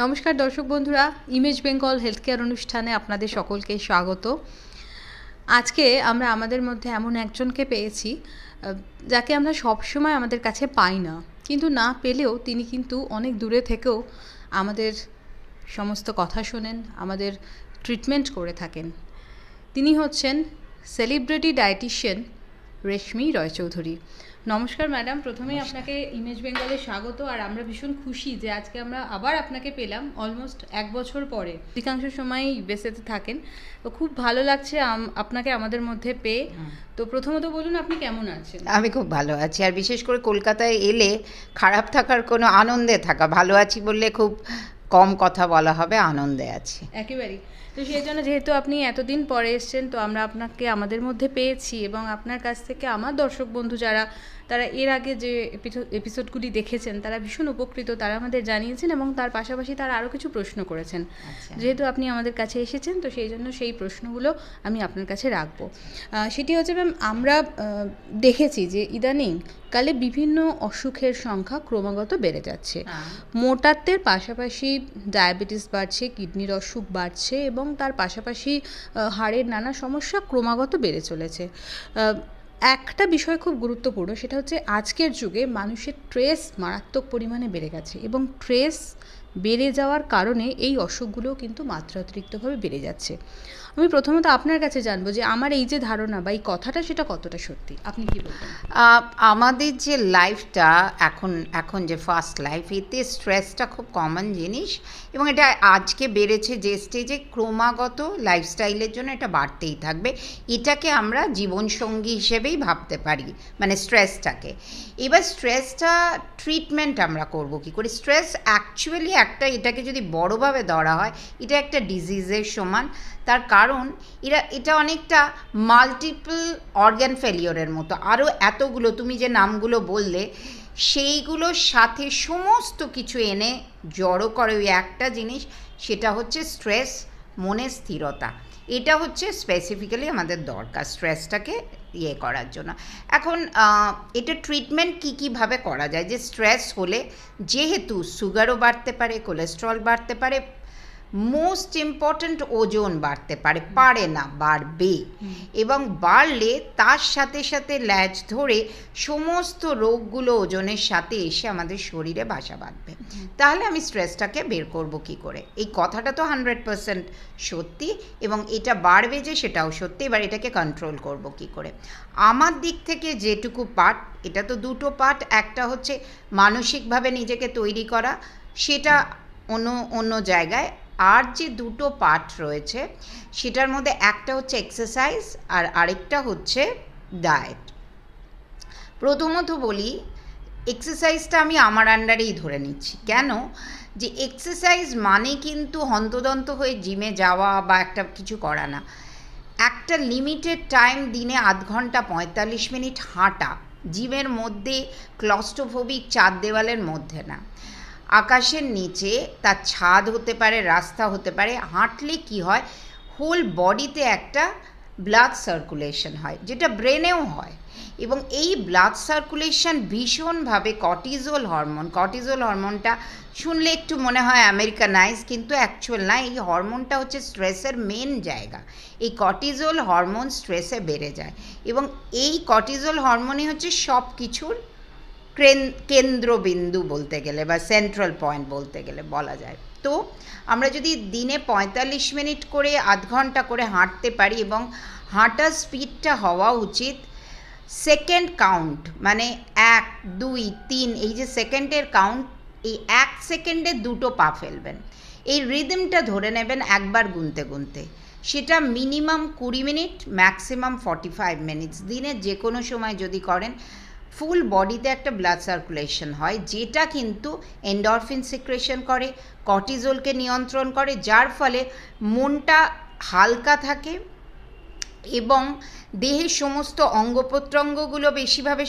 নমস্কার দর্শক বন্ধুরা ইমেজ বেঙ্গল হেলথ কেয়ার অনুষ্ঠানে আপনাদের সকলকে স্বাগত। আজকে আমরা আমাদের মধ্যে এমন একজনকে পেয়েছি, যাকে আমরা সবসময় আমাদের কাছে পাই না। কিন্তু না পেলেও তিনি কিন্তু অনেক দূরে থেকেও আমাদের সমস্ত কথা শোনেন, আমাদের ট্রিটমেন্ট করে থাকেন। তিনি হচ্ছেন সেলিব্রিটি ডায়েটিশিয়ান রেশমি রয়চৌধুরী নমস্কার ম্যাডাম প্রথমেই আপনাকে ইমেজ বেঙ্গলে স্বাগত আর আমরা ভীষণ খুশি যে আজকে আমরা আবার আপনাকে পেলাম অলমোস্ট এক বছর পরে। অধিকাংশ সময় ইউএসএতে থাকেন তো খুব ভালো লাগছে আপনাকে আমাদের মধ্যে পেয়ে। তো প্রথমত বলুন আপনি কেমন আছেন? আমি খুব ভালো আছি আর বিশেষ করে কলকাতায় এলে খারাপ থাকার কোনো আনন্দে থাকা ভালো আছি বললে খুব কম কথা বলা হবে আনন্দে আছি। একেবারেই। তো সেই জন্য যেহেতু আপনি এতদিন পরে এসছেন, তো আমরা আপনাকে আমাদের মধ্যে পেয়েছি এবং আপনার কাছ থেকে আমার দর্শক বন্ধু যারা তারা এর আগে যে এপিসো- এপিসোডগুলি দেখেছেন তারা ভীষণ উপকৃত। তারা আমাদের জানিয়েছেন এবং তার পাশাপাশি তারা আরও কিছু প্রশ্ন করেছেন। আচ্ছা। যেহেতু আপনি আমাদের কাছে এসেছেন তো সেই জন্য সেই প্রশ্নগুলো আমি আপনার কাছে রাখব। সেটি হচ্ছে ম্যাম আমরা দেখেছি যে ইদানিং কালে বিভিন্ন অসুখের সংখ্যা ক্রমাগত বেড়ে যাচ্ছে। মোটাত্বের পাশাপাশি ডায়াবেটিস বাড়ছে কিডনির অসুখ বাড়ছে এবং তার পাশাপাশি হাড়ের নানা সমস্যা ক্রমাগত বেড়ে চলেছে। একটা বিষয় খুব গুরুত্বপূর্ণ, সেটা হচ্ছে আজকের যুগে মানুষের ট্রেস মারাত্মক পরিমাণে বেড়ে গেছে এবং ট্রেস বেড়ে যাওয়ার কারণে এই অসুখগুলোও কিন্তু মাত্রাতিরিক্তভাবে বেড়ে যাচ্ছে। আমি প্রথমত আপনার কাছে জানব যে আমার এই যে ধারণা বা এই কথাটা সেটা কতটা সত্যি? আপনি কি বলবেন? আমাদের যে লাইফটা এখন এখন যে ফার্স্ট লাইফ এতে স্ট্রেসটা খুব কমন জিনিস এবং এটা আজকে বেড়েছে যে স্টেজে ক্রমাগত লাইফস্টাইলের জন্য এটা বাড়তেই থাকবে। এটাকে আমরা জীবনসঙ্গী হিসেবেই ভাবতে পারি মানে স্ট্রেসটাকে এবার স্ট্রেসটা ট্রিটমেন্ট আমরা করব কি করে? স্ট্রেস অ্যাকচুয়ালি একটা এটাকে যদি বড়োভাবে ধরা হয়, এটা একটা ডিজিজের সমান। তার কারণ, এরা, এটা অনেকটা মাল্টিপল অর্গ্যান ফেলিওরের মতো। আরও এতগুলো, তুমি যে নামগুলো বললে সেইগুলোর সাথে সমস্ত কিছু এনে জড়ো করে ওই একটা জিনিস, সেটা হচ্ছে স্ট্রেস মনের স্থিরতা। এটা হচ্ছে স্পেসিফিক্যালি আমাদের দরকার স্ট্রেসটাকে ইয়ে করার জন্য। এখন এটা ট্রিটমেন্ট কী কীভাবে করা যায়? যে স্ট্রেস হলে যেহেতু সুগারও বাড়তে পারে কোলেস্ট্রল বাড়তে পারে মোস্ট ইম্পর্ট্যান্ট ওজন বাড়তে পারে পারে না, বাড়বে। এবং বাড়লে তার সাথে সাথে ল্যাজ ধরে সমস্ত রোগগুলো ওজনের সাথে এসে আমাদের শরীরে বাসা বাঁধবে। তাহলে আমি স্ট্রেসটাকে বের করব কি করে? এই কথাটা তো হান্ড্রেড পার্সেন্ট সত্যি এবং এটা বাড়বে যে সেটাও সত্যি, এবার এটাকে কন্ট্রোল করব কি করে? আমার দিক থেকে যেটুকু পার্ট এটা তো দুটো পার্ট একটা হচ্ছে মানসিকভাবে নিজেকে তৈরি করা, সেটা অন্য অন্য জায়গায় আর যে দুটো পার্ট রয়েছে, সেটার মধ্যে একটা হচ্ছে এক্সারসাইজ আর আরেকটা হচ্ছে ডায়েট প্রথমত বলি এক্সারসাইজটা আমি আমার আন্ডারেই ধরে নিচ্ছি। কেন? যে এক্সারসাইজ মানে কিন্তু হন্তদন্ত হয়ে জিমে যাওয়া বা একটা কিছু করা না। একটা লিমিটেড টাইম দিনে আধ ঘণ্টা পঁয়তাল্লিশ মিনিট হাঁটা জিমের মধ্যে ক্লস্টোফোবিক চার দেওয়ালের মধ্যে না। আকাশের নিচে তার ছাদ হতে পারে, রাস্তা হতে পারে, হাঁটলে কি হয়? হোল বডিতে একটা ব্লাড সার্কুলেশন হয়, যেটা ব্রেনেও হয়। এবং এই ব্লাড সার্কুলেশন ভীষণভাবে কর্টিজোল হরমোন কর্টিজোল হরমোনটা শুনলে একটু মনে হয় আমেরিকানাইজ কিন্তু অ্যাকচুয়াল না, এই হরমোনটা হচ্ছে স্ট্রেসের মেন জায়গা। এই কর্টিজোল হরমোন স্ট্রেসে বেড়ে যায়। এবং এই কর্টিজোল হরমোনই হচ্ছে সব কিছুর কেন্দ্রবিন্দু বলতে গেলে বা সেন্ট্রাল পয়েন্ট বলতে গেলে বলা যায়। তো আমরা যদি দিনে পঁয়তাল্লিশ মিনিট করে আধ ঘণ্টা করে হাঁটতে পারি এবং হাঁটার স্পিডটা হওয়া উচিত সেকেন্ড কাউন্ট মানে এক, দুই, তিন, এই যে সেকেন্ডের কাউন্ট এই এক সেকেন্ডে দুটো পা ফেলবেন। এই রিদমটা ধরে নেবেন একবার গুনতে গুনতে। সেটা মিনিমাম কুড়ি minute maximum forty five minutes দিনে যে কোনো সময় যদি করেন ফুল বডিতে একটা ব্লাড সার্কুলেশন হয়, যেটা কিন্তু এন্ডরফিন সিক্রেশন করে কর্টিজোলকে নিয়ন্ত্রণ করে, যার ফলে মনটা হালকা থাকে এবং দেহের সমস্ত অঙ্গ প্রত্যঙ্গগুলো বেশিভাবে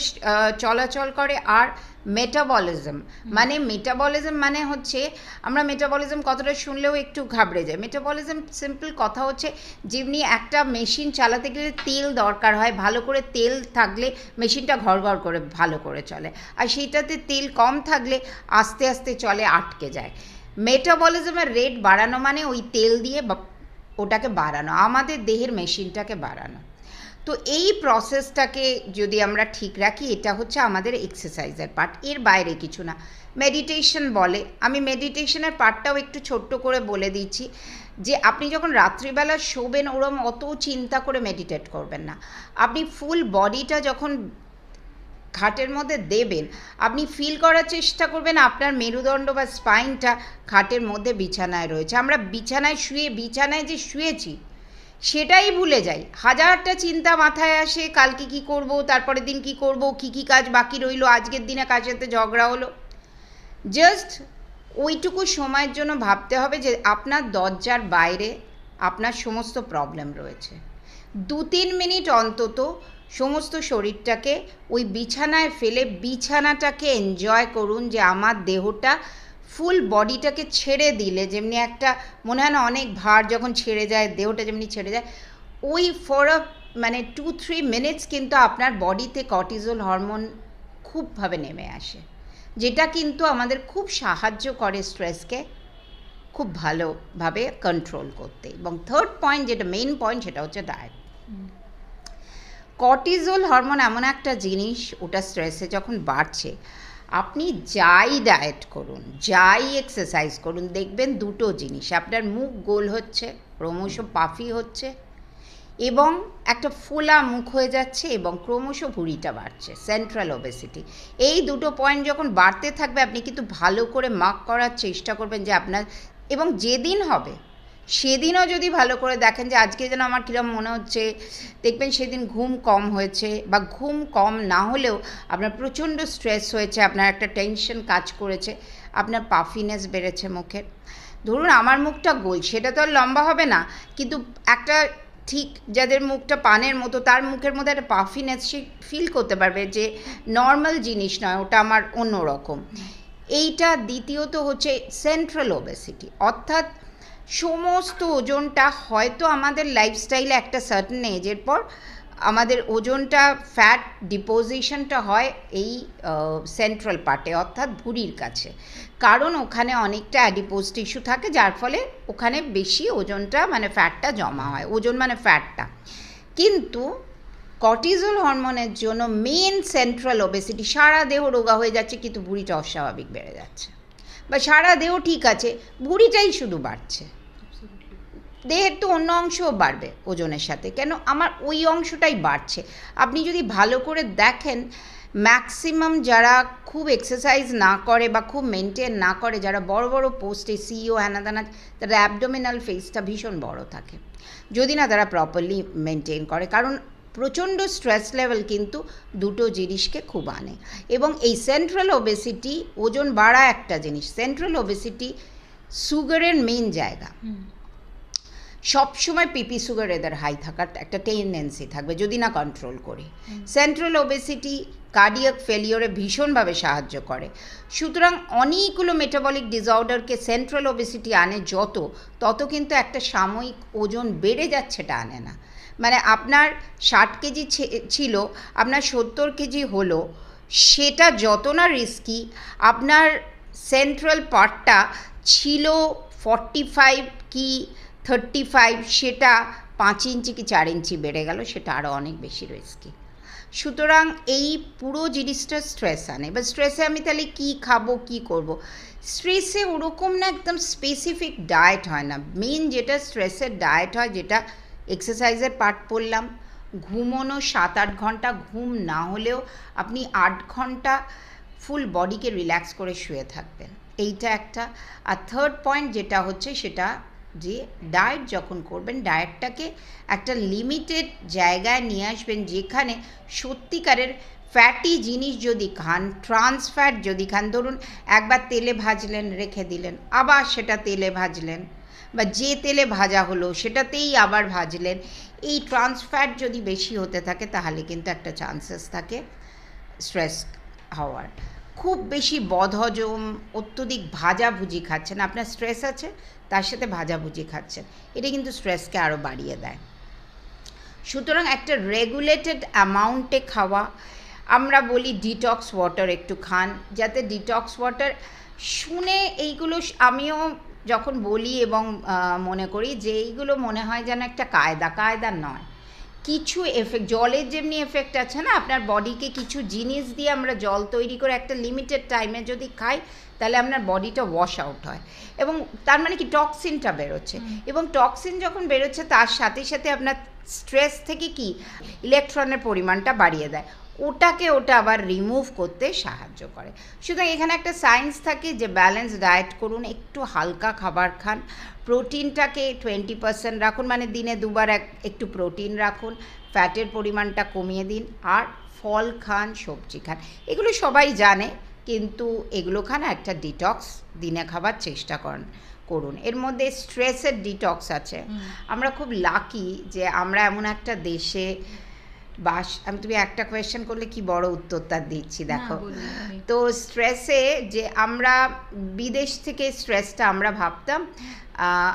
চলাচল করে আর মেটাবলিজম মানে মেটাবলিজম মানে হচ্ছে আমরা মেটাবলিজম কথাটা শুনলেও একটু ঘাবড়ে যাই। মেটাবলিজম সিম্পল কথা হচ্ছে যেমনি একটা মেশিন চালাতে গেলে তেল দরকার হয় ভালো করে তেল থাকলে মেশিনটা ঘর ঘর করে ভালো করে চলে। আর সেইটাতে তেল কম থাকলে আস্তে আস্তে চলে আটকে যায়। মেটাবলিজমের রেট বাড়ানো মানে ওই তেল দিয়ে ওটাকে বাড়ানো, আমাদের দেহের মেশিনটাকে বাড়ানো। তো এই প্রসেসটাকে যদি আমরা ঠিক রাখি, এটা হচ্ছে আমাদের এক্সারসাইজের পার্ট এর বাইরে কিছু না। মেডিটেশন বলে। আমি মেডিটেশনের পার্টটাও একটু ছোট্ট করে বলে দিচ্ছি যে, আপনি যখন রাত্রিবেলা শোবেন, ওরম অত চিন্তা করে মেডিটেট করবেন না। আপনি ফুল বডিটা যখন খাটের মধ্যে দেবেন। আপনি ফিল করার চেষ্টা করবেন, আপনার মেরুদণ্ড বা স্পাইনটা খাটের মধ্যে বিছানায় রয়েছে। আমরা বিছানায় শুয়ে, বিছানায় যে শুয়েছি, সেটাই ভুলে যাই। হাজারটা চিন্তা মাথায় আসে, কালকে কি করব, তারপরের দিন কি করব, কি কি কাজ বাকি রইল, আজকের দিনে কার সাথে ঝগড়া হলো। জাস্ট ওইটুকু সময়ের জন্য ভাবতে হবে যে আপনার দরজার বাইরে আপনার সমস্ত প্রবলেম রয়েছে। দু তিন মিনিট অন্তত সমস্ত শরীরটাকে ওই বিছানায় ফেলে বিছানাটাকে এনজয় করুন যে আমার দেহটা ফুল বডিটাকে ছেড়ে দিলে, যেমনি একটা মনে হয় না অনেক ভার যখন ছেড়ে যায়, দেহটা যেমনি ছেড়ে যায়, ওই ফর আ মানে টু থ্রি মিনিটস কিন্তু আপনার বডিতে কর্টিজল হরমোন খুবভাবে নেমে আসে। যেটা কিন্তু আমাদের খুব সাহায্য করে স্ট্রেসকে খুব ভালোভাবে কন্ট্রোল করতে। এবং থার্ড পয়েন্ট যেটা মেইন পয়েন্ট সেটা হচ্ছে ডায়েট কর্টিজল হরমোন এমন একটা জিনিস ওটা স্ট্রেসে যখন বাড়ছে আপনি যাই ডায়েট করুন যাই এক্সারসাইজ করুন দেখবেন দুটো জিনিস। আপনার মুখ গোল হচ্ছে ক্রমশ পাফি হচ্ছে এবং একটা ফোলা মুখ হয়ে যাচ্ছে এবং ক্রমশ ভুঁড়িটা বাড়ছে সেন্ট্রাল ওবেসিটি এই দুটো পয়েন্ট যখন বাড়তে থাকবে আপনি কিন্তু ভালো করে মার্ক করার চেষ্টা করবেন যে আপনার এবং যেদিন হবে সেদিনও যদি ভালো করে দেখেন যে আজকে যেন আমার কীরকম মনে হচ্ছে, দেখবেন সেদিন ঘুম কম হয়েছে বা ঘুম কম না হলেও আপনার প্রচণ্ড স্ট্রেস হয়েছে, আপনার একটা টেনশন কাজ করেছে, আপনার পাফিনেস বেড়েছে মুখের। ধরুন আমার মুখটা গোল, সেটা তো আর লম্বা হবে না, কিন্তু একটা ঠিক যাদের মুখটা পানের মতো, তার মুখের মধ্যে একটা পাফিনেস সে ফিল করতে পারবে যে নর্মাল জিনিস নয়, ওটা আমার অন্যরকম। এইটা দ্বিতীয়ত হচ্ছে সেন্ট্রাল ওবেসিটি অর্থাৎ সমস্ত ওজনটা হয়তো আমাদের লাইফস্টাইলে একটা সার্টেন এজের পর আমাদের ওজনটা ফ্যাট ডিপোজিশনটা হয় এই সেন্ট্রাল পার্টে অর্থাৎ ভুঁড়ির কাছে। কারণ ওখানে অনেকটা অ্যাডিপোজ টিস্যু থাকে, যার ফলে ওখানে বেশি ওজনটা মানে ফ্যাটটা জমা হয়। ওজন মানে ফ্যাটটা কিন্তু কর্টিজল হরমোনের জন্য মেন সেন্ট্রাল ওবেসিটি সারা দেহ রোগা হয়ে যাচ্ছে, কিন্তু ভুঁড়িটা অস্বাভাবিক বেড়ে যাচ্ছে। বা সারা দেহ ঠিক আছে, ভুঁড়িটাই শুধু বাড়ছে। দেহের তো অন্য অংশও বাড়বে ওজনের সাথে। কেন? আমার ওই অংশটাই বাড়ছে। আপনি যদি ভালো করে দেখেন ম্যাক্সিমাম যারা খুব এক্সারসাইজ না করে বা খুব মেনটেন না করে, যারা বড় বড় পোস্টে সিইও হ্যানাদানা তারা অ্যাবডোমিনাল ফেসটা ভীষণ বড় থাকে। যদি না তারা প্রপারলি মেনটেন করে, কারণ প্রচণ্ড স্ট্রেস লেভেল কিন্তু দুটো জিনিসকে খুব আনে। এবং এই সেন্ট্রাল ওবেসিটি ওজন বাড়া একটা জিনিস। সেন্ট্রাল ওবেসিটি সুগারের মেন জায়গা। সবসময় পিপি সুগার এদের হাই থাকার একটা টেন্ডেন্সি থাকবে যদি না কন্ট্রোল করি। সেন্ট্রাল ওবেসিটি কার্ডিয়াক ফেলিওরে ভীষণভাবে সাহায্য করে। সুতরাং অনেকগুলো মেটাবলিক ডিসঅর্ডারকে সেন্ট্রাল ওবেসিটি আনে যত তত কিন্তু একটা সাময়িক ওজন বেড়ে যাচ্ছেটা আনে না। মানে আপনার ষাট কেজি ছিল আপনার সত্তর কেজি হলো সেটা যত না রিস্কি আপনার সেন্ট্রাল পার্টটা ছিল ফর্টি ফাইভ কি থার্টি ফাইভ সেটা পাঁচ ইঞ্চি কি চার ইঞ্চি বেড়ে গেল, সেটা আরও অনেক বেশি রিস্কি সুতরাং এই পুরো জিনিসটা স্ট্রেস আনে। এবার স্ট্রেসে আমি তাহলে কী খাব, কী করব। স্ট্রেসে ওরকম না একদম স্পেসিফিক ডায়েট হয় না। মেন যেটা স্ট্রেসের ডায়েট হয়, যেটা এক্সারসাইজের পার্ট পড়লাম, ঘুমোনো সাত আট ঘণ্টা ঘুম না হলেও আপনি আট ঘণ্টা ফুল বডিকে রিল্যাক্স করে শুয়ে থাকবেন। এইটা একটা। আর থার্ড পয়েন্ট যেটা হচ্ছে, সেটা যে ডায়েট যখন করবেন ডায়েটটাকে একটা লিমিটেড জায়গায় নিয়ে আসবেন যেখানে সত্যিকারের ফ্যাটি জিনিস যদি খান ট্রান্স ফ্যাট যদি খান, ধরুন একবার তেলে ভাজলেন, রেখে দিলেন, আবার সেটা তেলে ভাজলেন বা যে তেলে ভাজা হলো সেটাতেই আবার ভাজলেন, এই ট্রান্স ফ্যাট যদি বেশি হতে থাকে তাহলে কিন্তু একটা চান্সেস থাকে স্ট্রেস হওয়ার। খুব বেশি বদহজম, অত্যধিক ভাজাভুজি খাচ্ছেন, আপনার স্ট্রেস আছে, তার সাথে ভাজাভুজি খাচ্ছেন, এটা কিন্তু স্ট্রেসকে আরও বাড়িয়ে দেয়। সুতরাং একটা রেগুলেটেড অ্যামাউন্টে খাওয়া, আমরা বলি ডিটক্স ওয়াটার একটু খান, যাতে ডিটক্স ওয়াটার শুনে এইগুলো আমিও যখন বলি এবং মনে করি যে এইগুলো মনে হয় যেন একটা কায়দা কায়দা নয়। কিছু এফেক্ট জলের যেমনি এফেক্ট আছে না আপনার বডিকে কিছু জিনিস দিয়ে আমরা জল তৈরি করে একটা লিমিটেড টাইমে যদি খাই তাহলে আপনার বডিটা ওয়াশ আউট হয়। এবং তার মানে কি টক্সিনটা বেরোচ্ছে। এবং টক্সিন যখন বেরোচ্ছে তার সাথে সাথে আপনার স্ট্রেস থেকে কি ইলেকট্রনের পরিমাণটা বাড়িয়ে দেয়। ওটাকে ওটা আবার রিমুভ করতে সাহায্য করে। সুতরাং এখানে একটা সায়েন্স থাকে যে ব্যালেন্স ডায়েট করুন একটু হালকা খাবার খান প্রোটিনটাকে টোয়েন্টি পার্সেন্ট রাখুন মানে দিনে দুবার এক একটু প্রোটিন রাখুন ফ্যাটের পরিমাণটা কমিয়ে দিন আর ফল খান সবজি খান। এগুলো সবাই জানে কিন্তু এগুলো খান একটা ডিটক্স দিনে খাবার চেষ্টা করেন করুন। এর মধ্যে স্ট্রেসের ডিটক্স আছে। আমরা খুব লাকি যে আমরা এমন একটা দেশে বাস আমি তুমি একটা কোয়েশ্চেন করলে কি বড় উত্তরটা দিচ্ছি দেখো। তো স্ট্রেসে যে আমরা বিদেশ থেকে স্ট্রেসটা আমরা ভাবতাম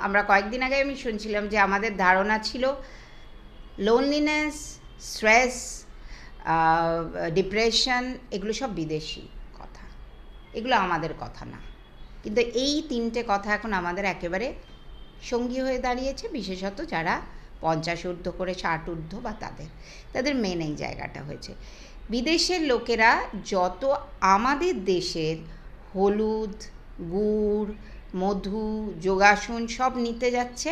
আমরা কয়েকদিন আগে আমি শুনছিলাম যে আমাদের ধারণা ছিল লোনলিনেস স্ট্রেস ডিপ্রেশন এগুলো সব বিদেশি কথা। এগুলো আমাদের কথা না। কিন্তু এই তিনটে কথা এখন আমাদের একেবারে সঙ্গী হয়ে দাঁড়িয়েছে বিশেষত যারা পঞ্চাশ ঊর্ধ্ব করে ষাট ঊর্ধ্ব বা তাদের তাদের মেন এই জায়গাটা হয়েছে। বিদেশের লোকেরা যত আমাদের দেশের হলুদ, গুড়, মধু, যোগাসন সব নিতে যাচ্ছে,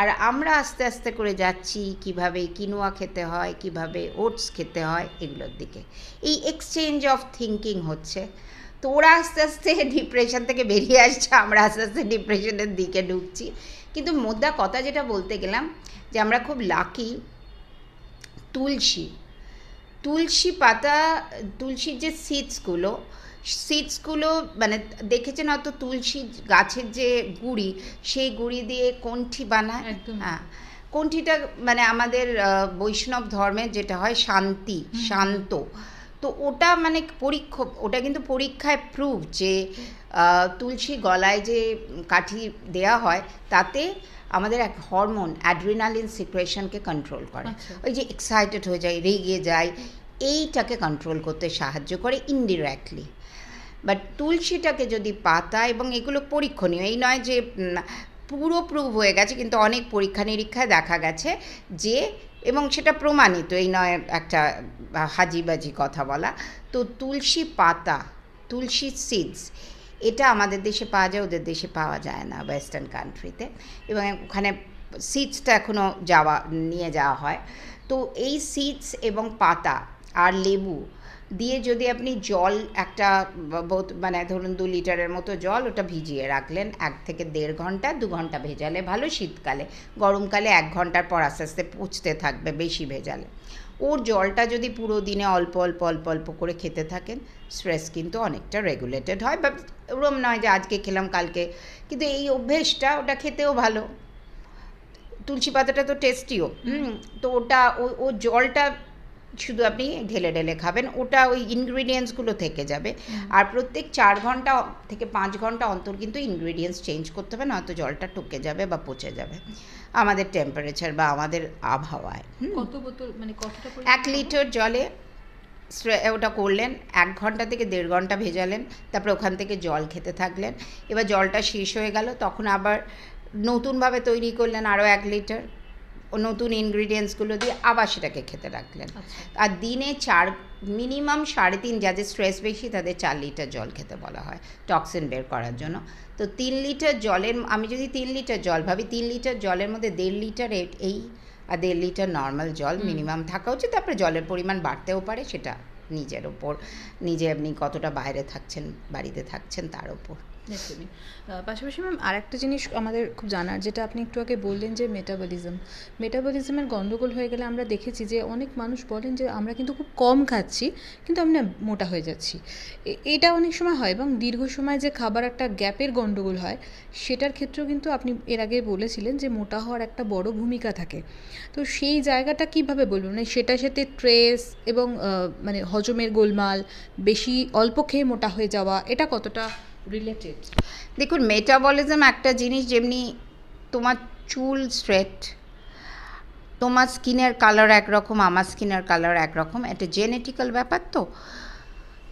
আর আমরা আস্তে আস্তে করে যাচ্ছি কীভাবে কিনোয়া খেতে হয়, কীভাবে ওটস খেতে হয় এগুলোর দিকে। এই এক্সচেঞ্জ অফ থিঙ্কিং হচ্ছে। তো ওরা আস্তে আস্তে ডিপ্রেশন থেকে বেরিয়ে আসছে, আমরা আস্তে আস্তে ডিপ্রেশনের দিকে ঢুকছি। কিন্তু মোদ্দা কথা যেটা বলতে গেলাম যে আমরা খুব লাকি তুলসী। তুলসী পাতা তুলসীর যে সিডসগুলো সিডসগুলো মানে দেখেছেন হয়তো তুলসী গাছের যে গুড়ি সেই গুড়ি দিয়ে কণ্ঠি বানায়? হ্যাঁ। কণ্ঠিটা মানে আমাদের বৈষ্ণব ধর্মের যেটা হয় শান্তি শান্ত। তো ওটা মানে পরীক্ষা ওটা কিন্তু পরীক্ষায় প্রুভ যে তুলসী গলায় যে কাঠি দেয়া হয় তাতে আমাদের এক হরমোন অ্যাড্রিনালিন সিক্রেশনকে কন্ট্রোল করে। আচ্ছা। ওই যে এক্সাইটেড হয়ে যায় রেগে যায় এইটাকে কন্ট্রোল করতে সাহায্য করে ইনডিরেক্টলি বাট তুলসীটাকে যদি পাতা এবং এগুলো পরীক্ষণীয় এই নয় যে পুরো প্রুভ হয়ে গেছে কিন্তু অনেক পরীক্ষা নিরীক্ষায় দেখা গেছে যে এবং সেটা প্রমাণিত এই নয় একটা হাজিবাজি কথা বলা। তো তুলসী পাতা তুলসী সিডস এটা আমাদের দেশে পাওয়া যায়, ওদের দেশে পাওয়া যায় না ওয়েস্টার্ন কান্ট্রিতে এবং ওখানে সিডসটা এখনও যাওয়া, নিয়ে যাওয়া হয়। তো এই সিডস এবং পাতা আর লেবু দিয়ে যদি আপনি জল একটা মানে ধরুন দু লিটারের মতো জল ওটা ভিজিয়ে রাখলেন, এক থেকে দেড় ঘণ্টা, দু ঘণ্টা ভেজালে ভালো শীতকালে। গরমকালে এক ঘণ্টার পর আস্তে আস্তে পচতে থাকবে বেশি ভেজালে। ওর জলটা যদি পুরো দিনে অল্প অল্প অল্প অল্প করে খেতে থাকেন স্ট্রেস কিন্তু অনেকটা রেগুলেটেড হয়। বা ওরম নয় যে আজকে খেলাম কালকে। কিন্তু এই অভ্যেসটা ওটা খেতেও ভালো। তুলসী পাতাটা তো টেস্টিও হুম। তো ওটা ও- ও জলটা শুধু আপনি ঢেলে ঢেলে খাবেন। ওটা ওই ইনগ্রিডিয়েন্টসগুলো থেকে যাবে। আর প্রত্যেক চার ঘণ্টা থেকে পাঁচ ঘণ্টা অন্তর কিন্তু ইনগ্রিডিয়েন্টস চেঞ্জ করতে হবে নয়তো জলটা টুকে যাবে বা পচে যাবে। আমাদের টেম্পারেচার বা আমাদের আবহাওয়ায়। হুম। কত বোতল মানে কতটা এক লিটার জলে ওটা করলেন এক ঘণ্টা থেকে দেড় ঘণ্টা ভেজালেন তারপর ওখান থেকে জল খেতে থাকলেন। এবার জলটা শেষ হয়ে গেল তখন আবার নতুনভাবে তৈরি করলেন আরও এক লিটার। নতুন ইনগ্রিডিয়েন্টসগুলো দিয়ে আবার সেটাকে খেতে রাখলেন। আচ্ছা। আর দিনে চার মিনিমাম সাড়ে তিন যাদের স্ট্রেস বেশি তাদের চার লিটার জল খেতে বলা হয় টক্সিন বের করার জন্য। তো তিন লিটার জলের আমি যদি তিন লিটার জল ভাবি তিন লিটার জলের মধ্যে দেড় লিটার এই আর দেড় লিটার নর্মাল জল মিনিমাম থাকা উচিত। তারপরে জলের পরিমাণ বাড়তেও পারে সেটা নিজের ওপর নিজে আপনি কতটা বাইরে থাকছেন বাড়িতে থাকছেন তার ওপর। পাশাপাশি ম্যাম আর একটা জিনিস আমাদের খুব জানার, যেটা আপনি একটু আগে বললেন যে মেটাবলিজম মেটাবলিজমের গন্ডগোল হয়ে গেলে আমরা দেখেছি যে অনেক মানুষ বলেন যে আমরা কিন্তু খুব কম খাচ্ছি, কিন্তু আমরা মোটা হয়ে যাচ্ছি। এটা অনেক সময় হয় এবং দীর্ঘ সময় যে খাবার একটা গ্যাপের গন্ডগোল হয়, সেটার ক্ষেত্রেও কিন্তু আপনি এর আগে বলেছিলেন যে মোটা হওয়ার একটা বড় ভূমিকা থাকে। তো সেই জায়গাটা কীভাবে বলব মানে সেটার সাথে ট্রেস এবং মানে হজমের গোলমাল, বেশি অল্প খেয়ে মোটা হয়ে যাওয়া, এটা কতটা রিলেটেড দেখুন মেটাবলিজম একটা জিনিস যেমনি তোমার চুল স্ট্রেট তোমার স্কিনের কালার একরকম, আমার স্কিনের কালার একরকম, এটা জেনেটিক্যাল ব্যাপার তো।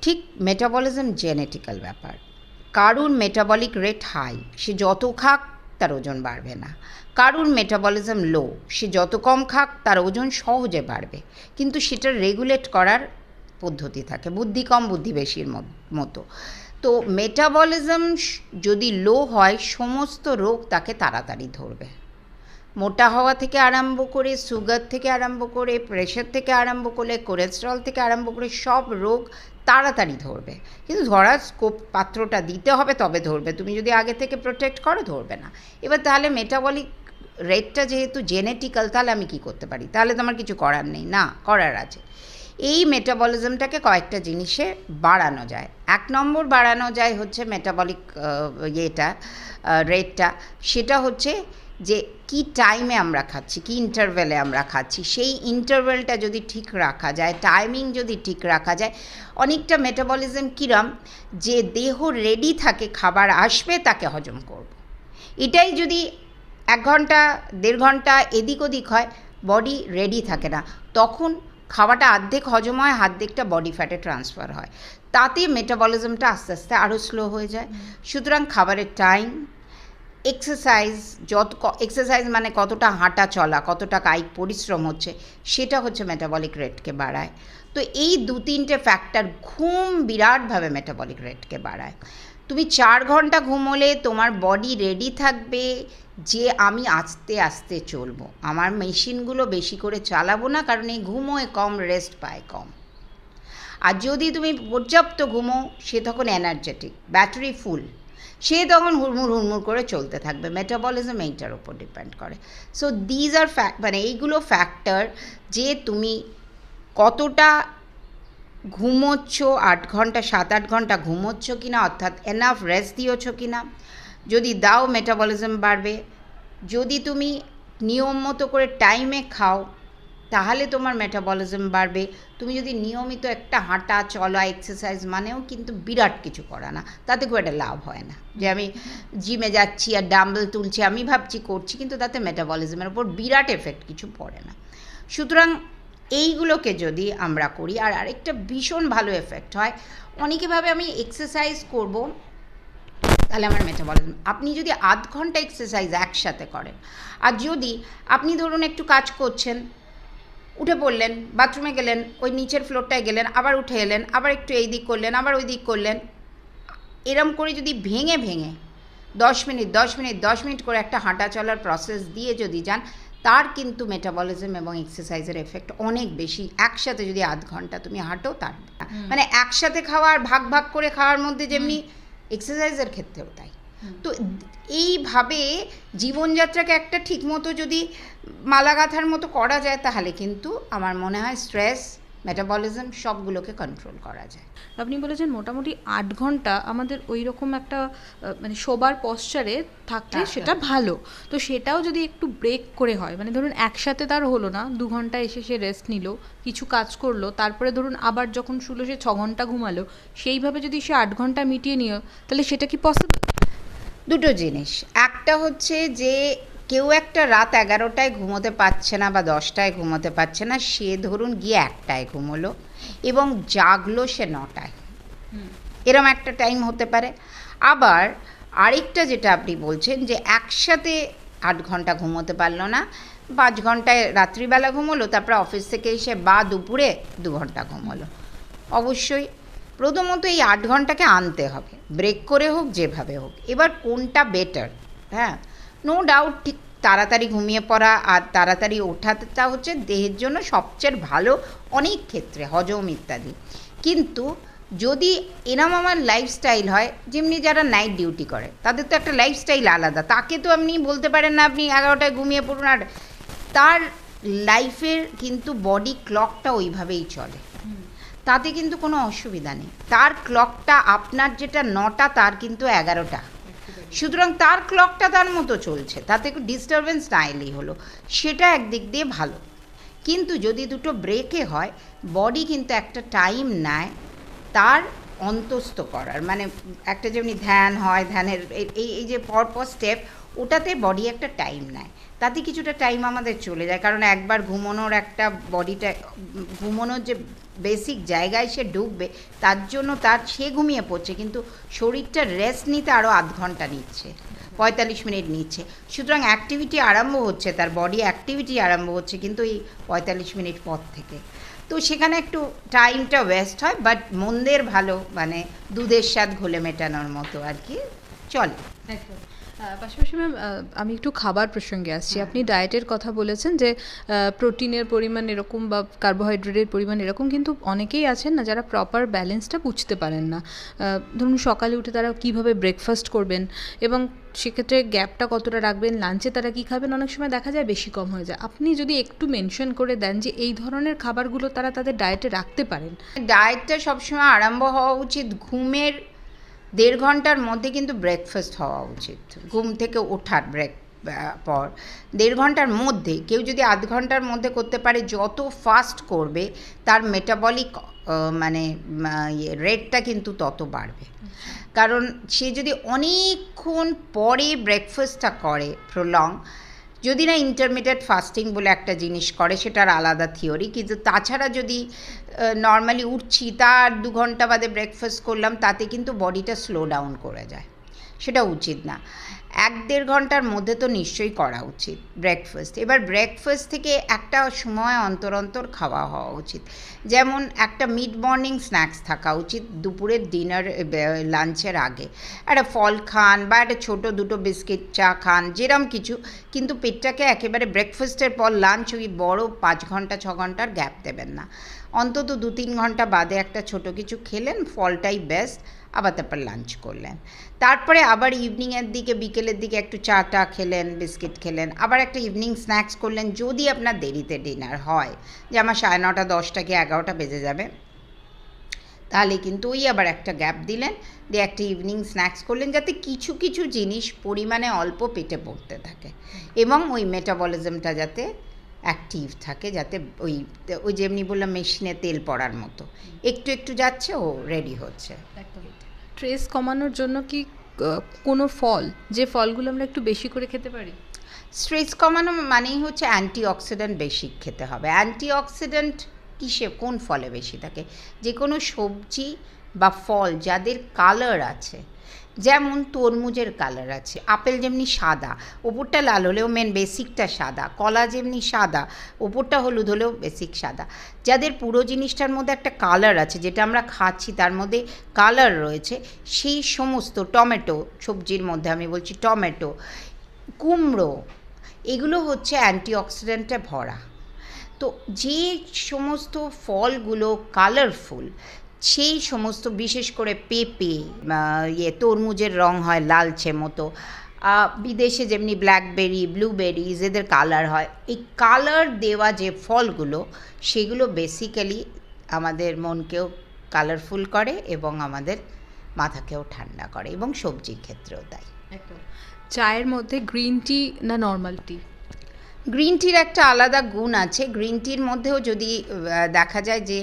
ঠিক মেটাবলিজম জেনেটিক্যাল ব্যাপার। কারুর মেটাবলিক রেট হাই সে যত খাক তার ওজন বাড়বে না। কারুর মেটাবলিজম লো সে যত কম খাক তার ওজন সহজে বাড়বে। কিন্তু সেটা রেগুলেট করার পদ্ধতি থাকে, বুদ্ধি কম, বুদ্ধি বেশির মতো। তো মেটাবলিজম যদি লো হয়, সমস্ত রোগ তাকে তাড়াতাড়ি ধরবে। মোটা হওয়া থেকে আরম্ভ করে সুগার থেকে আরম্ভ করে প্রেশার থেকে আরম্ভ করে কোলেস্ট্রল থেকে আরম্ভ করে সব রোগ তাড়াতাড়ি ধরবে। কিন্তু ধরার স্কোপ পাত্রটা দিতে হবে, তবে ধরবে। তুমি যদি আগে থেকে প্রোটেক্ট করো, ধরবে না। এবার তাহলে মেটাবলিক রেটটা যেহেতু জেনেটিক্যাল তাহলে আমি কি করতে পারি? তাহলে তো আমার কিছু করার নেই। না, করার আছে। এই মেটাবলিজমটাকে কয়েকটা জিনিসে বাড়ানো যায়। এক নম্বর বাড়ানো যায় হচ্ছে মেটাবলিক ইয়েটা রেটটা সেটা হচ্ছে যে কি টাইমে আমরা খাচ্ছি, কি ইন্টারভেলে আমরা খাচ্ছি। সেই ইন্টারভেলটা যদি ঠিক রাখা যায় টাইমিং যদি ঠিক রাখা যায়, অনেকটা মেটাবলিজম কিরম? যে দেহ রেডি থাকে, খাবার আসবে, তাকে হজম করব। এটাই যদি এক ঘণ্টা, দেড় ঘণ্টা এদিক ওদিক হয় বডি রেডি থাকে না, তখন খাওয়াটা অর্ধেক হজম হয় অর্ধেকটা বডি ফ্যাটে ট্রান্সফার হয়। তাতে মেটাবলিজমটা আস্তে আস্তে আরও স্লো হয়ে যায়। সুতরাং খাবারের টাইম এক্সারসাইজ যত এক্সারসাইজ মানে কতটা হাঁটা চলা কতটা কায়িক পরিশ্রম হচ্ছে সেটা হচ্ছে মেটাবলিক রেটকে বাড়ায়। তো এই দু তিনটে ফ্যাক্টর ঘুম বিরাটভাবে মেটাবলিক রেটকে বাড়ায়। তুমি চার ঘণ্টা ঘুমোলে তোমার বডি রেডি থাকবে যে আমি আস্তে আস্তে চলবো। আমার মেশিনগুলো বেশি করে চালাবো না, কারণ এই ঘুমোয় কম রেস্ট পায় কম। আর যদি তুমি পর্যাপ্ত ঘুমো, সে তখন এনার্জেটিক ব্যাটারি ফুল সে তখন হুড়মুড় হুড়মুড় করে চলতে থাকবে। মেটাবলিজম এইটার উপর ডিপেন্ড করে। সো দিজ আর ফ্যাক্ট মানে এইগুলো ফ্যাক্টর যে তুমি কতটা ঘুমোচ্ছ, আট ঘণ্টা, সাত, আট ঘণ্টা ঘুমোচ্ছ কি না অর্থাৎ এনাফ রেস্ট দিয়েছ কি না যদি দাও মেটাবলিজম বাড়বে, যদি তুমি নিয়ম মতো করে টাইমে খাও, তাহলে তোমার মেটাবলিজম বাড়বে। তুমি যদি নিয়মিত একটা হাঁটা, চলা এক্সারসাইজ মানেও কিন্তু বিরাট কিছু করা না। তাতে খুব একটা লাভ হয় না। যে আমি জিমে যাচ্ছি আর ডাম্বেল তুলছি, আমি ভাবছি করছি, কিন্তু তাতে মেটাবলিজমের ওপর বিরাট এফেক্ট কিছু পড়ে না। সুতরাং এইগুলোকে যদি আমরা করি, আর আরেকটা ভীষণ ভালো এফেক্ট হয়, অনেকে ভাবে আমি এক্সারসাইজ করব তাহলে আমার মেটাবলিজম আপনি যদি আধ ঘণ্টা এক্সারসাইজ একসাথে করেন, আর যদি আপনি ধরুন একটু কাজ করছেন, উঠে পড়লেন বাথরুমে গেলেন, ওই নিচের ফ্লোরটায় গেলেন, আবার উঠে এলেন, আবার একটু এই দিক করলেন, আবার ওই দিক করলেন, এরম করে যদি ভেঙে ভেঙে দশ মিনিট দশ মিনিট দশ মিনিট করে একটা হাঁটা চলার প্রসেস দিয়ে যদি যান, তার কিন্তু মেটাবলিজম এবং এক্সারসাইজের এফেক্ট অনেক বেশি। একসাথে যদি আধ ঘণ্টা তুমি হাঁটো, তার মানে একসাথে খাওয়া আর ভাগ ভাগ করে খাওয়ার মধ্যে যেমনি এক্সারসাইজের ক্ষেত্রেও তাই। তো এইভাবে জীবনযাত্রাকে একটা ঠিকমতো যদি মালা গাঁথার মতো করা যায় তাহলে কিন্তু আমার মনে হয় স্ট্রেস মেটাবলিজম সবগুলোকে কন্ট্রোল করা যায়। আপনি বলেছেন মোটামুটি আট ঘণ্টা আমাদের ওই রকম একটা মানে শোবার পশ্চারে থাকলে সেটা ভালো। তো সেটাও যদি একটু ব্রেক করে হয় মানে ধরুন একসাথে তার হলো না দু ঘণ্টা এসে সে রেস্ট নিল কিছু কাজ করল তারপরে ধরুন আবার যখন শুলো সে ছ ঘণ্টা ঘুমালো সেইভাবে যদি সে আট ঘণ্টা মিটিয়ে নিও তাহলে সেটা কি পসিবল দুটো জিনিস। একটা হচ্ছে যে কেউ একটা রাত এগারোটায় ঘুমোতে পারছে না বা দশটায় ঘুমোতে পারছে না সে ধরুন গিয়ে একটায় ঘুমোলো এবং জাগলো সে নটায়। এরম একটা টাইম হতে পারে। আবার আরেকটা যেটা আপনি বলছেন যে একসাথে আট ঘণ্টা ঘুমোতে পারল না পাঁচ ঘন্টায় রাত্রিবেলা ঘুমোলো তারপরে অফিস থেকে এসে বা দুপুরে দু ঘণ্টা ঘুমোলো। অবশ্যই প্রথমত এই আট ঘন্টাকে আনতে হবে। ব্রেক করে হোক যেভাবে হোক। এবার কোনটা বেটার হ্যাঁ? নো ডাউট ঠিক তাড়াতাড়ি ঘুমিয়ে পড়া আর তাড়াতাড়ি ওঠাটা হচ্ছে দেহের জন্য সবচেয়ে ভালো অনেক ক্ষেত্রে, হজম ইত্যাদি। কিন্তু যদি এরম আমার লাইফস্টাইল হয়, যেমনি যারা নাইট ডিউটি করে, তাদের তো একটা লাইফস্টাইল আলাদা। তাকে তো আপনি বলতে পারেন না, আপনি এগারোটায় ঘুমিয়ে পড়ুন আর তার লাইফের কিন্তু বডি ক্লকটা ওইভাবেই চলে। তাতে কিন্তু কোনো অসুবিধা নেই। তার ক্লকটা আপনার যেটা নটা, তার কিন্তু এগারোটা। সুতরাং তার ক্লকটা তার মতো চলছে। তাতে একটু ডিস্টারবেন্স না এলেই হলো। সেটা একদিক দিয়ে ভালো। কিন্তু যদি দুটো ব্রেকে হয় বডি কিন্তু একটা টাইম নেয় তার অন্তস্থ করার। মানে একটা যেমনি ধ্যান হয়, ধ্যানের এই, এই- এই যে পরপর স্টেপ ওটাতে বডি একটা টাইম নেয়। তাতে কিছুটা টাইম আমাদের চলে যায়। কারণ একবার ঘুমানোর একটা বডিটা ঘুমানোর যে বেসিক জায়গায় সে ঢুকবে তার জন্য তার সে ঘুমিয়ে পড়ছে, কিন্তু শরীরটা রেস্ট নিতে আরও আধ ঘণ্টা নিচ্ছে, পঁয়তাল্লিশ মিনিট নিচ্ছে। সুতরাং অ্যাক্টিভিটি আরম্ভ হচ্ছে, তার বডি অ্যাক্টিভিটি আরম্ভ হচ্ছে কিন্তু এই পঁয়তাল্লিশ মিনিট পর থেকে। তো সেখানে একটু টাইমটা ওয়েস্ট হয় বাট মন্দের ভালো মানে দুধের স্বাদ ঘোলে মেটানোর মতো আর কি। চলে। পাশাপাশি ম্যাম আমি একটু খাবার প্রসঙ্গে আসছি। আপনি ডায়েটের কথা বলেছেন যে প্রোটিনের পরিমাণ এরকম বা কার্বোহাইড্রেটের পরিমাণ এরকম কিন্তু অনেকেই আছেন না যারা প্রপার ব্যালেন্সটা বুঝতে পারেন না। ধরুন সকালে উঠে তারা কীভাবে ব্রেকফাস্ট করবেন এবং সেক্ষেত্রে গ্যাপটা কতটা রাখবেন লাঞ্চে তারা কী খাবেন, অনেক সময় দেখা যায় বেশি কম হয়ে যায়। আপনি যদি একটু মেনশন করে দেন যে, এই ধরনের খাবারগুলো তারা তাদের ডায়েটে রাখতে পারেন। ডায়েটটা সবসময় আরম্ভ হওয়া উচিত ঘুমের দেড় ঘণ্টার মধ্যে কিন্তু ব্রেকফাস্ট হওয়া উচিত। ঘুম থেকে ওঠার ব্রেক পর। দেড় ঘণ্টার মধ্যে কেউ যদি আধ ঘণ্টার মধ্যে করতে পারে যত ফাস্ট করবে তার মেটাবলিক মানে রেটটা কিন্তু তত বাড়বে। কারণ সে যদি অনেকক্ষণ পরে ব্রেকফাস্টটা করে প্রলং যদি না ইন্টারমিডিয়েট ফাস্টিং বলে একটা জিনিস করে, সেটার আলাদা থিওরি কিন্তু তাছাড়া যদি নর্মালি উঠছি, তার দু ঘণ্টা বাদে ব্রেকফাস্ট করলাম, তাতে কিন্তু বডিটা স্লো ডাউন করে যায়। সেটা উচিত না। এক দেড় ঘণ্টার মধ্যে তো নিশ্চয়ই করা উচিত ব্রেকফাস্ট এবার ব্রেকফাস্ট থেকে একটা সময় অন্তর অন্তর খাওয়া হওয়া উচিত। যেমন একটা মিড মর্নিং স্ন্যাক্স থাকা উচিত দুপুরের ডিনার লাঞ্চের আগে। একটা ফল খান বা একটা ছোটো দুটো বিস্কিট চা খান, যেরম কিছু। কিন্তু পেটটাকে একেবারে ব্রেকফাস্টের পর লাঞ্চ ওই বড় পাঁচ ঘণ্টা, ছ ঘণ্টার গ্যাপ দেবেন না। অন্তত দু তিন ঘণ্টা বাদে একটা ছোট কিছু খেলেন, ফলটাই বেস্ট আবার তারপর লাঞ্চ করলেন। তারপরে আবার ইভিনিংয়ের দিকে, বিকেলের দিকে একটু চা টা খেলেন, বিস্কিট খেলেন, আবার একটা ইভিনিং স্ন্যাক্স করলেন যদি আপনার দেরিতে ডিনার হয়। যে আমার সাড়ে নটা, দশটা কি এগারোটা বেজে যাবে? তাহলে কিন্তু ওই আবার একটা গ্যাপ দিলেন, দিয়ে একটা ইভিনিং স্ন্যাক্স করলেন যাতে কিছু কিছু জিনিস পরিমাণে অল্প পেটে পড়তে থাকে এবং ওই মেটাবলিজমটা যাতে অ্যাক্টিভ থাকে, যাতে ওই ওই যেমনি বললাম মেশিনে তেল পড়ার মতো। একটু একটু যাচ্ছে, ও রেডি হচ্ছে। স্ট্রেস কমানোর জন্য কি কোনো ফল? যে ফলগুলো আমরা একটু বেশি করে খেতে পারি? স্ট্রেস কমানো মানেই হচ্ছে অ্যান্টি অক্সিডেন্ট বেশি খেতে হবে। অ্যান্টি অক্সিডেন্ট কিসে, কোন ফলে বেশি থাকে? যে কোনো সবজি বা ফল যাদের কালার আছে যেমন তরমুজের কালার আছে, আপেল যেমনি সাদা, ওপরটা লাল হলেও মেন বেসিকটা সাদা, কলা যেমনি সাদা, ওপরটা হলুদ হলেও বেসিক সাদা। যাদের পুরো জিনিসটার মধ্যে একটা কালার আছে, যেটা আমরা খাচ্ছি, তার মধ্যে কালার রয়েছে, সেই সমস্ত টমেটো, সবজির মধ্যে আমি বলছি টমেটো, কুমড়ো, এগুলো হচ্ছে অ্যান্টিঅক্সিডেন্টে ভরা। তো যে সমস্ত ফলগুলো কালারফুল সেই সমস্ত বিশেষ করে পেঁপে ইয়ে তরমুজের রং হয় লালচে মতো। বিদেশে যেমনি ব্ল্যাকবেরি ব্লুবেরিজ এদের কালার হয়। এই কালার দেওয়া যে ফলগুলো সেগুলো বেসিক্যালি আমাদের মনকেও কালারফুল করে এবং আমাদের মাথাকেও ঠান্ডা করে এবং সবজির ক্ষেত্রেও তাই। একদম। চায়ের মধ্যে গ্রিন টি না নর্মাল টি? গ্রিন টির একটা আলাদা গুণ আছে। গ্রিন টির মধ্যেও যদি দেখা যায় যে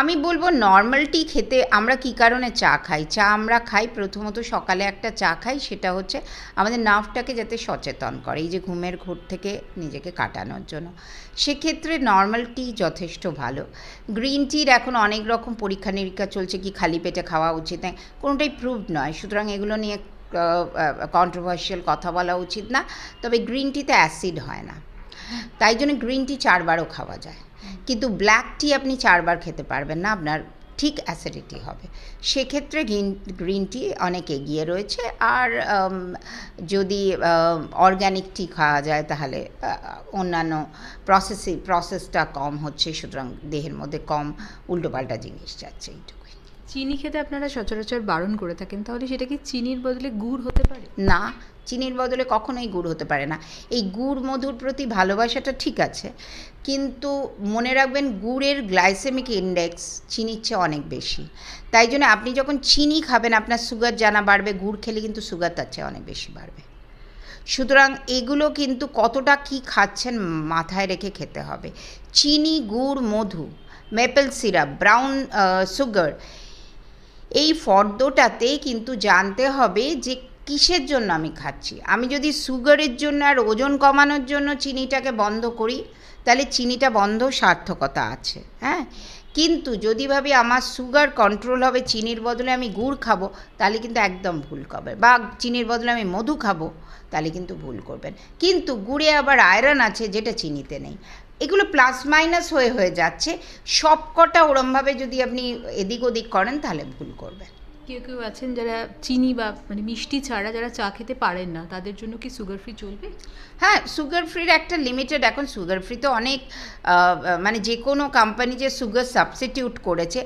আমি বলব নর্মাল টি খেতে আমরা কী কারণে চা খাই? চা আমরা খাই প্রথমত সকালে একটা চা খাই, সেটা হচ্ছে আমাদের নার্ভটাকে যাতে সচেতন করে, এই যে ঘুমের ঘোর থেকে নিজেকে কাটানোর জন্য। সেক্ষেত্রে নর্মাল টি যথেষ্ট ভালো। গ্রিন টির এখন অনেক রকম পরীক্ষা নিরীক্ষা চলছে কি খালি পেটে খাওয়া উচিত কোনোটাই প্রুভড নয়। সুতরাং এগুলো নিয়ে কন্ট্রোভার্সিয়াল কথা বলা উচিত না। তবে গ্রিন টিতে অ্যাসিড হয় না। তাই জন্য গ্রিন টি চারবারও খাওয়া যায়। কিন্তু ব্ল্যাক টি আপনি চারবার খেতে পারবেন না আপনার ঠিক অ্যাসিডিটি হবে। সেক্ষেত্রে গ্রিন গ্রিন টি অনেক এগিয়ে রয়েছে আর যদি অর্গ্যানিক টি খাওয়া যায় তাহলে অন্যান্য প্রসেসি প্রসেসটা কম হচ্ছে সুতরাং দেহের মধ্যে কম উল্টোপাল্টা জিনিস যাচ্ছে এইটুকুই। চিনি খেতে আপনারা সচরাচর বারণ করে থাকেন তাহলে সেটা কি চিনির বদলে গুড় হতে পারে? না চিনির বদলে কখনোই গুড় হতে পারে না। এই গুড় মধুর প্রতি ভালোবাসাটা ঠিক আছে কিন্তু মনে রাখবেন গুড়ের গ্লাইসেমিক ইন্ডেক্স চিনির চেয়ে অনেক বেশি। তাই জন্য আপনি যখন চিনি খাবেন, আপনার সুগার জানা বাড়বে, গুড় খেলে কিন্তু সুগার তার চেয়ে অনেক বেশি বাড়বে। সুতরাং এগুলো কিন্তু কতটা কি খাচ্ছেন মাথায় রেখে খেতে হবে। চিনি, গুড়, মধু মেপল সিরাপ ব্রাউন সুগার এই ফর্দটাতে কিন্তু জানতে হবে যে কিসের জন্য আমি খাচ্ছি। আমি যদি সুগারের জন্য আর ওজন কমানোর জন্য চিনিটাকে বন্ধ করি তাহলে চিনিটা বন্ধ, সার্থকতা আছে হ্যাঁ? কিন্তু যদি ভাবি আমার সুগার কন্ট্রোল হবে, চিনির বদলে আমি গুড় খাব, তাহলে কিন্তু একদম ভুল করবে। বা চিনির বদলে আমি মধু খাব, তাহলে কিন্তু ভুল করবেন। কিন্তু গুড়ে আবার আয়রন আছে, যেটা চিনিতে নেই। এগুলো প্লাস মাইনাস হয়ে হয়ে যাচ্ছে। সবকটা ওরমভাবে যদি আপনি এদিক ওদিক করেন, তাহলে ভুল করবেন। কেউ কেউ আছেন যারা চিনি বা মানে মিষ্টি ছাড়া যারা চা খেতে পারেন না তাদের জন্য কি সুগার ফ্রি চলবে? হ্যাঁ সুগার ফ্রির একটা লিমিটেড এখন সুগার ফ্রি তো অনেক মানে যে কোনো কোম্পানি যে সুগার সাবস্টিটিউট করেছে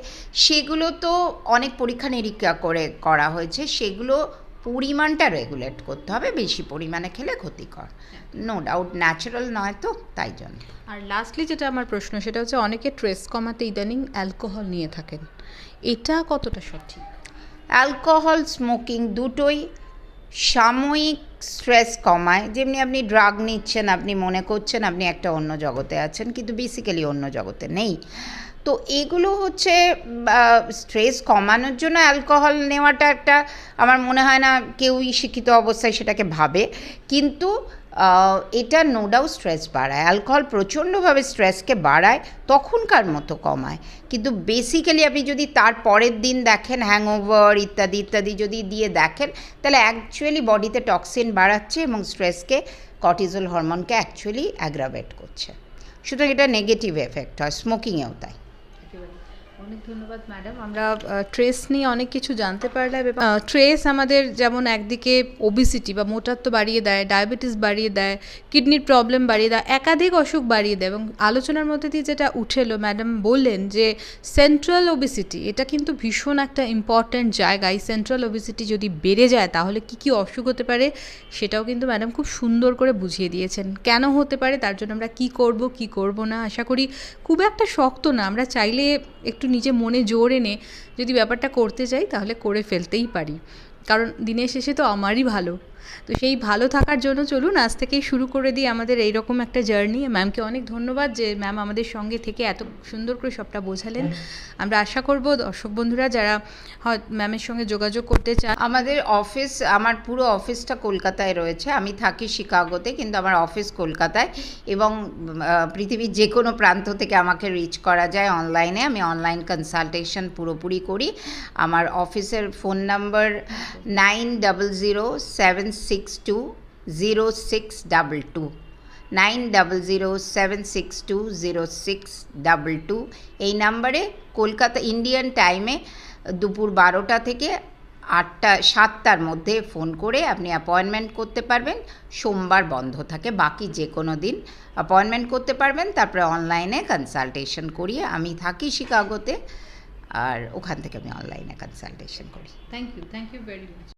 সেগুলো তো অনেক পরীক্ষা নিরীক্ষা করে করা হয়েছে সেগুলো পরিমাণটা রেগুলেট করতে হবে বেশি পরিমাণে খেলে ক্ষতিকর। নো ডাউট ন্যাচারাল নয় তো তাই জন্য। আর লাস্টলি যেটা আমার প্রশ্ন সেটা হচ্ছে অনেকে ট্রেস কমাতে ইদানিং অ্যালকোহল নিয়ে থাকেন। এটা কতটা সঠিক? অ্যালকোহল স্মোকিং দুটোই সাময়িক স্ট্রেস কমায়। যেমনি আপনি ড্রাগ নিচ্ছেন, আপনি মনে করছেন আপনি একটা অন্য জগতে আছেন, কিন্তু বেসিক্যালি অন্য জগতে নেই। তো এগুলো হচ্ছে স্ট্রেস কমানোর জন্য অ্যালকোহল নেওয়াটা একটা, আমার মনে হয় না কেউই শিক্ষিত অবস্থায় সেটাকে ভাবে। কিন্তু এটা নো ডাউট স্ট্রেস বাড়ায়। অ্যালকোহল প্রচণ্ডভাবে স্ট্রেসকে বাড়ায়, তখনকার মতো কমায়। কিন্তু বেসিক্যালি আপনি যদি তার পরের দিন দেখেন হ্যাংওভার ইত্যাদি ইত্যাদি যদি দিয়ে দেখেন, তাহলে অ্যাকচুয়ালি বডিতে টক্সিন বাড়াচ্ছে এবং স্ট্রেসকে কর্টিজল হরমোনকে অ্যাকচুয়ালি অ্যাগ্রাভেট করছে। সুতরাং এটা নেগেটিভ এফেক্ট হয় স্মোকিংয়েও তাই। অনেক ধন্যবাদ ম্যাডাম আমরা ট্রেস নিয়ে অনেক কিছু জানতে পারলাম এবং ট্রেস আমাদের যেমন একদিকে ওবিসিটি বা মোটাত্ব বাড়িয়ে দেয় ডায়াবেটিস বাড়িয়ে দেয় কিডনির প্রবলেম বাড়িয়ে দেয়, একাধিক অসুখ বাড়িয়ে দেয় এবং আলোচনার মধ্যে দিয়ে যেটা উঠে এলো ম্যাডাম বললেন যে সেন্ট্রাল ওবিসিটি এটা কিন্তু ভীষণ একটা ইম্পর্ট্যান্ট জায়গা। এই সেন্ট্রাল ওবিসিটি যদি বেড়ে যায় তাহলে কি কি অসুখ হতে পারে সেটাও কিন্তু ম্যাডাম খুব সুন্দর করে বুঝিয়ে দিয়েছেন। কেন হতে পারে? তার জন্য আমরা কি করব কি করব না? আশা করি খুব একটা শক্ত না। আমরা চাইলে একটু নিজে মনে জোর এনে যদি ব্যাপারটা করতে চাই তাহলে করে ফেলতেই পারি। কারণ দিনের শেষে তো আমারই ভালো। তো সেই ভালো থাকার জন্য চলুন আজ থেকেই শুরু করে দিই আমাদের এইরকম একটা জার্নি ম্যামকে অনেক ধন্যবাদ যে ম্যাম আমাদের সঙ্গে থেকে এত সুন্দর করে সবটা বোঝালেন। আমরা আশা করব দর্শক বন্ধুরা যারা হয় ম্যামের সঙ্গে যোগাযোগ করতে চান। আমাদের অফিস আমার পুরো অফিসটা কলকাতায় রয়েছে। আমি থাকি শিকাগোতে কিন্তু আমার অফিস কলকাতায় এবং পৃথিবীর যে কোনো প্রান্ত থেকে আমাকে রিচ করা যায় অনলাইনে আমি অনলাইন কনসালটেশন পুরোপুরি করি। আমার অফিসের phone number nine double zero seven six two zero six double two nine double zero seven six two zero six double two এই নাম্বারে কলকাতা ইন্ডিয়ান টাইমে দুপুর বারোটা থেকে আটটা, সাতটার মধ্যে ফোন করে আপনি অ্যাপয়েন্টমেন্ট করতে পারবেন। সোমবার বন্ধ থাকে, বাকি যে কোনো দিন অ্যাপয়েন্টমেন্ট করতে পারবেন। তারপরে অনলাইনে কনসালটেশন করিয়ে আমি থাকি শিকাগোতে, আর ওখান থেকে আমি অনলাইনে কনসালটেশন করি। Thank you thank you very much